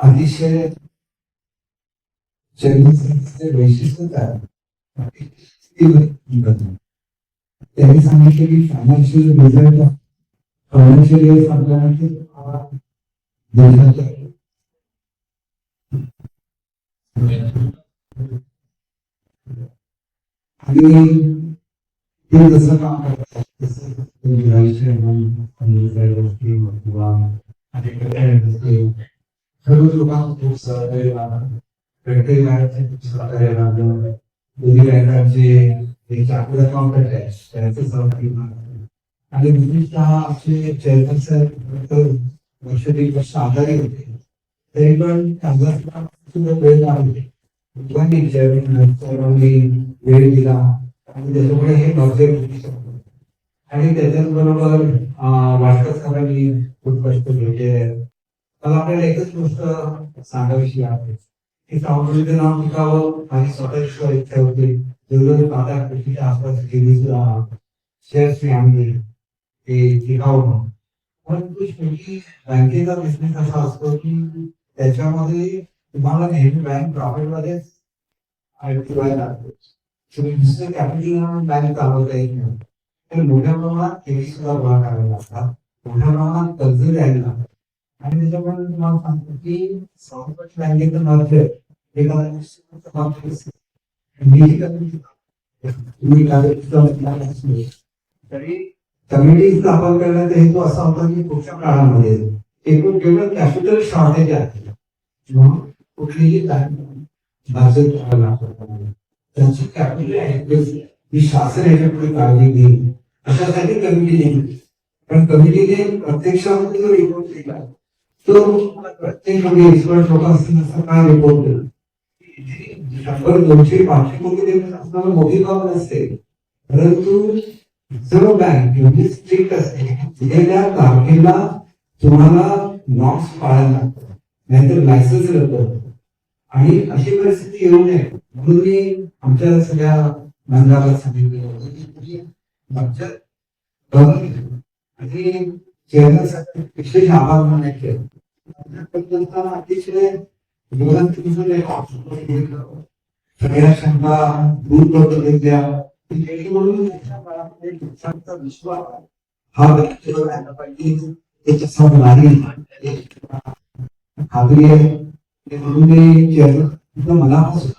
अतिशय चरित्राचे वैशिष्ट्य त्यांनी सांगितलं की फायनान्शियल रिझल्ट फायनान्शियल इयर संपल्यानंतर आणि ते जसं काम करतात तसं ते राहायचे म्हणून समजून गोष्टी किंवा आणि गोष्टी सर्व लोकांना खूप सहकार्य लागलं प्रत्येक बँकेचे खूप सहकार्य लागलं दोन्ही बँकांचे जे चार्टर्ड अकाउंटंट आहेत त्यांचं सहकार्य लागलं आणि विशेषतः आमचे चेअरमन साहेब वर्ष दीड वर्ष आजारी होते तरी पण त्यांना सुद्धा वेळ लागले दोघांनी चेअरमन सर्वांनी वेळ दिला आणि त्याच्यामुळे हे प्रोजेक्ट आणि त्याच्याचबरोबर वाटकर सरांनी खूप कष्ट घेतले त्याला मला आपल्याला एकच गोष्ट सांगावीशी आहे. की सावंतचं नाव टिकावं आणि स्वतःची इच्छा होती जरूर आता कृषीच्या आसपास गेली शेअर्स आणली ते टिकावं म्हणून. परंतु शेवटी बँकेचा बिझनेस असा असतो की त्याच्यामध्ये तुम्हाला नेहमी बँक प्रॉफिटमध्येच ठेवायला लागते. तुम्ही दुसरं कॅपिटल बँक चालवता येत नाही. तर मोठ्या प्रमाणात केली सुद्धा गोळा करायला लागतात. मोठ्या प्रमाणात कर्ज द्यायला लागतात. आणि हे स्थापन करण्याचा हेतू असा होता की पुढच्या काळामध्ये एकूण केवळ कॅपिटल शॉर्टेज आहे. कुठलीही भाजप त्यांची कॅपिटल ही शासन पुढे काळजी घेईल. अशासाठी कमिटी नेमली. पण कमिटीने प्रत्यक्षामध्ये जो रिपोर्ट दिला तो प्रत्येक एक्सपर्ट लोक काय रिपोर्ट दिला शंभर दोनशे पाचशे कोटी देत मोठी बाब नसते परंतु रिझर्व्ह बँक एवढी स्ट्रिक्ट असते दिलेल्या तारखेला तुम्हाला नॉर्म्स पाळायला लागतात नाहीतर लायसन्स रद्द होतं. आणि अशी परिस्थिती येऊ नये. म्हणून मी आमच्या सगळ्या मंडळाला सांगितलं होतं की तुम्ही आणि चेअरमनसाठी विशेष आभार मानायचे अतिशय सगळ्या शंका दूर करून घेतल्या. विश्वास हा व्यक्त पाहिजे. त्याच्यासमोर नाही आहे. ते म्हणून मला चेअरमन मनापासून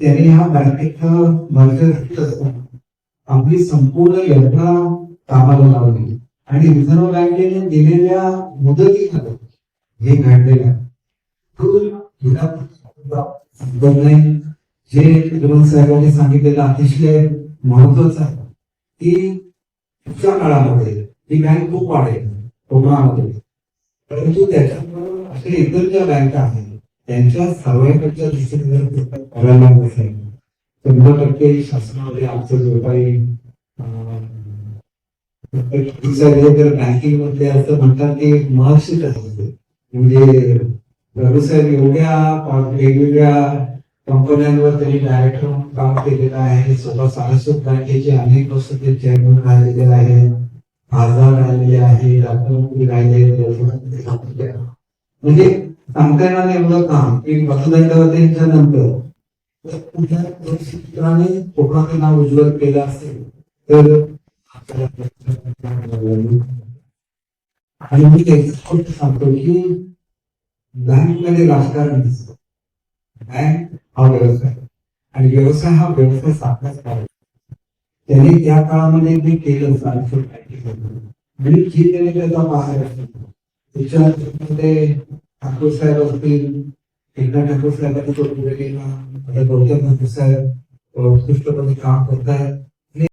त्यांनी ह्या बँकेचं आपली संपूर्ण यंत्रणा कामाला लावली. आणि रिझर्व्ह बँकेने दिलेल्या मुदतीमध्ये हे घडलेलं आहे. जे विरोध साहेबांनी सांगितलेलं अतिशय महत्वाचं आहे. की पुढच्या काळामध्ये ही बँक खूप वाढेल कोकणामध्ये. परंतु त्याच्याबरोबर असे इतर ज्या बँका आहेत त्यांच्या सर्वांकडच्या दृष्टीने करायला नसेल शंभर टक्के शासनामध्ये आमचं जो काही बँकिंगमध्ये असं म्हणतात की महर्षित असते म्हणजे व्यवसाय एवढ्या वेगवेगळ्या कंपन्यांवर त्यांनी डायरेक्टर म्हणून काम केलेलं आहे. स्वतः सारस्वत बँकेचे अनेक वर्ष ते चेअरमन राहिलेले आहेत. खासदार राहिलेले आहे राष्ट्रमंत्री राहिले म्हणजे सांगता एवढं काम की मतदानाच्या नंतर सूत्राने कोकणाचं नाव उज्ज्वल केलं असेल तर आणि मी एकच गोष्ट सांगतो की बँकमध्ये राजकारण दिसत बँक हा व्यवसाय आणि व्यवसाय हा व्यवसाय सारखाच पाहिजे त्यांनी त्या काळामध्ये ते केलं सारखं आणि जी त्याने त्याचा बाहेर त्याच्यामध्ये ठाकूर साहेब असतील एकनाथ ठाकूर साहेबांनी तो पुढे गेला आता गौतम ठाकूर साहेब उत्कृष्टपणे काम करतायत.